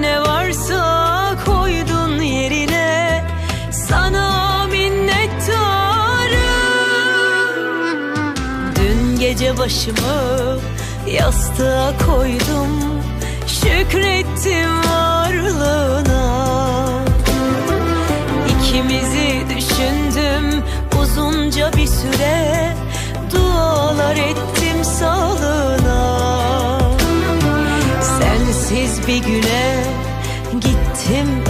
ne varsa koydun yerine. Sana minnettarım. Dün gece başımı yastığa koydum. Şükrettim varlığına. İkimizi düşündüm uzunca bir süre. Dualar ettim sağlığına. Sensiz bir güne gittim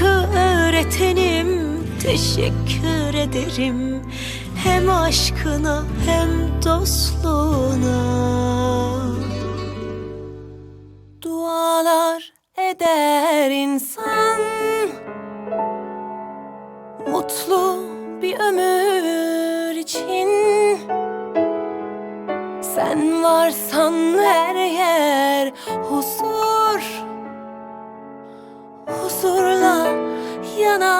Aşkı öğretenim teşekkür ederim. Hem aşkına hem dostluğuna. Dualar eder insan. Mutlu bir ömür için. Sen varsan her yer huzur. Huzurla yanar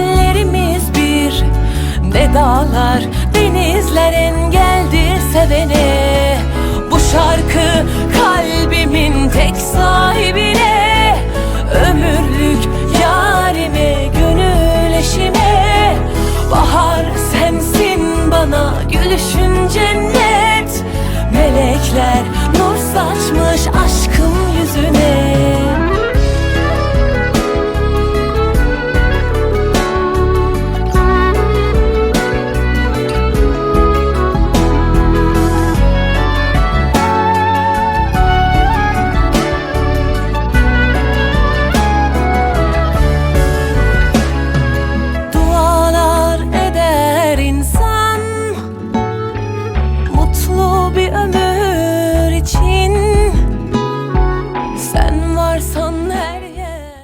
Ne dağlar, denizler engeldir sevene. Bu şarkı kalbimin tek sahibine